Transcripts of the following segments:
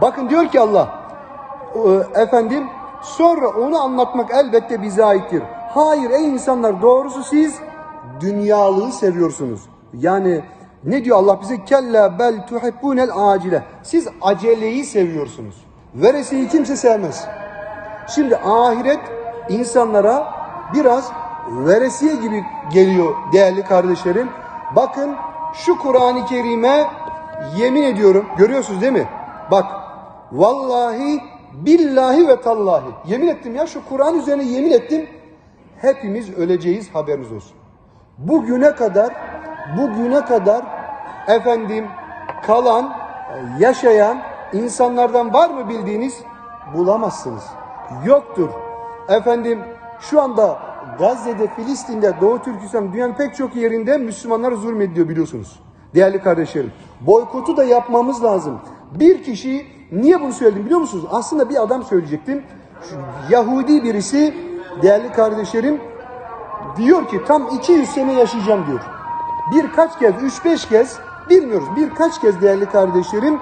Bakın diyor ki Allah e, efendim sonra onu anlatmak elbette bize aittir. Hayır ey insanlar doğrusu siz dünyalığı seviyorsunuz. Yani ne diyor Allah bize? Kella bel tuhibbunel acile. Siz aceleyi seviyorsunuz. Veresiyi kimse sevmez. Şimdi ahiret insanlara biraz veresiye gibi geliyor değerli kardeşlerim. Bakın şu Kur'an-ı Kerim'e yemin ediyorum. Görüyorsunuz değil mi? Bak vallahi billahi ve tallahi. Yemin ettim ya şu Kur'an üzerine yemin ettim. Hepimiz öleceğiz haberiniz olsun. Bugüne kadar bugüne kadar efendim kalan yaşayan insanlardan var mı bildiğiniz bulamazsınız. Yoktur. Efendim şu anda Gazze'de, Filistin'de, Doğu Türkistan, dünyanın pek çok yerinde Müslümanlar zulmediliyor biliyorsunuz. Değerli kardeşlerim, boykotu da yapmamız lazım. Bir kişi, niye bunu söyledim biliyor musunuz? Aslında bir adam söyleyecektim. Şu Yahudi birisi, değerli kardeşlerim, diyor ki tam 200 sene yaşayacağım diyor. Birkaç kez, 3-5 kez, bilmiyoruz birkaç kez değerli kardeşlerim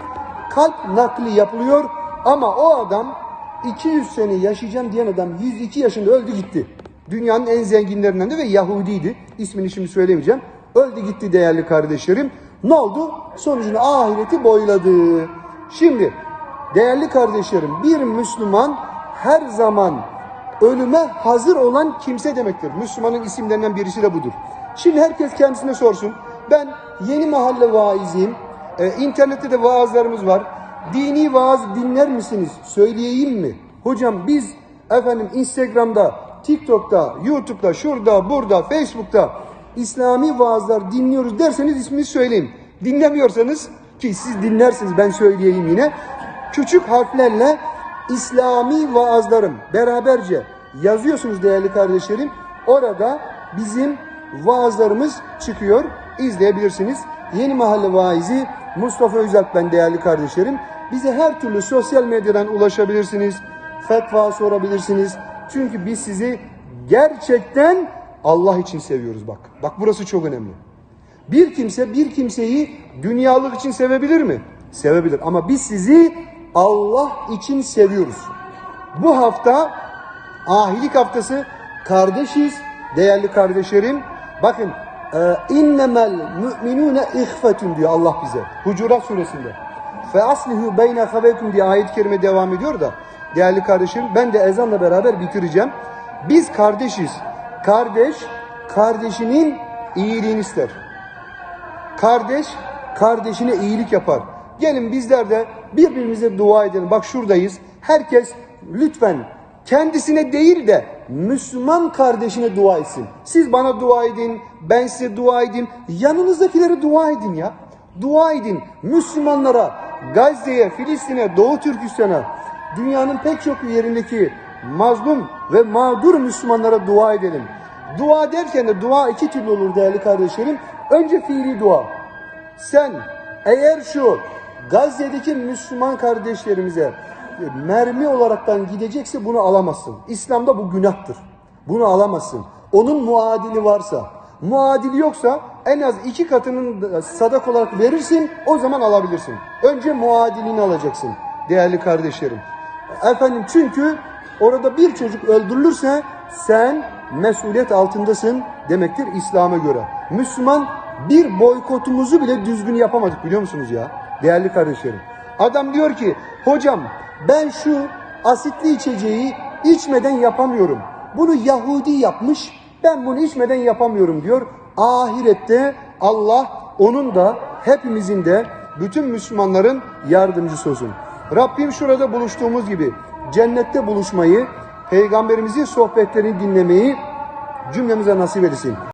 kalp nakli yapılıyor ama o adam 200 sene yaşayacağım diyen adam 102 yaşında öldü gitti. Dünyanın en zenginlerinden de ve Yahudiydi. İsmini şimdi söylemeyeceğim. Öldü gitti değerli kardeşlerim. Ne oldu? Sonucunu ahireti boyladı. Şimdi değerli kardeşlerim bir Müslüman her zaman ölüme hazır olan kimse demektir. Müslümanın isimlerinden birisi de budur. Şimdi herkes kendisine sorsun. Ben yeni mahalle vaiziyim. Ee, internette de vaazlarımız var. Dini vaaz dinler misiniz? Söyleyeyim mi? Hocam biz efendim Instagram'da, TikTok'ta, YouTube'da, şurada, burada, Facebook'ta İslami vaazlar dinliyoruz derseniz ismini söyleyin. Dinlemiyorsanız ki siz dinlersiniz ben söyleyeyim yine. Küçük harflerle İslami vaazlarım beraberce yazıyorsunuz değerli kardeşlerim. Orada bizim vaazlarımız çıkıyor. İzleyebilirsiniz. Yeni Mahalle Vaizi Mustafa Özalp ben değerli kardeşlerim. Bize her türlü sosyal medyadan ulaşabilirsiniz. Fetva sorabilirsiniz. Çünkü biz sizi gerçekten Allah için seviyoruz bak. Bak burası çok önemli. Bir kimse bir kimseyi dünyalık için sevebilir mi? Sevebilir ama biz sizi Allah için seviyoruz. Bu hafta ahilik haftası kardeşiz değerli kardeşlerim. Bakın e, innemel müminune ihfetun diyor Allah bize. Hucurat suresinde. Fe aslihu beyne haveykum diye ayet-i kerime devam ediyor da değerli kardeşlerim ben de ezanla beraber bitireceğim. Biz kardeşiz. Kardeş kardeşinin iyiliğini ister. Kardeş kardeşine iyilik yapar. Gelin bizler de birbirimize dua edelim. Bak şuradayız. Herkes lütfen kendisine değil de Müslüman kardeşine dua etsin. Siz bana dua edin, ben size dua edeyim. Yanınızdakilere dua edin ya. Dua edin. Müslümanlara, Gazze'ye, Filistin'e, Doğu Türkistan'a, dünyanın pek çok yerindeki mazlum ve mağdur Müslümanlara dua edelim. Dua derken de dua iki türlü olur değerli kardeşlerim. Önce fiili dua. Sen eğer şu Gazze'deki Müslüman kardeşlerimize mermi olaraktan gidecekse bunu alamazsın. İslam'da bu günahtır. Bunu alamazsın. Onun muadili varsa, muadili yoksa en az iki katının sadak olarak verirsin o zaman alabilirsin. Önce muadilini alacaksın değerli kardeşlerim. Efendim çünkü orada bir çocuk öldürülürse sen mesuliyet altındasın demektir İslam'a göre. Müslüman bir boykotumuzu bile düzgün yapamadık biliyor musunuz ya? Değerli kardeşlerim. Adam diyor ki hocam ben şu asitli içeceği içmeden yapamıyorum. Bunu Yahudi yapmış ben bunu içmeden yapamıyorum diyor. Ahirette Allah onun da hepimizin de bütün Müslümanların yardımcısı olsun. Rabbim şurada buluştuğumuz gibi cennette buluşmayı, peygamberimizin sohbetlerini dinlemeyi cümlemize nasip etsin.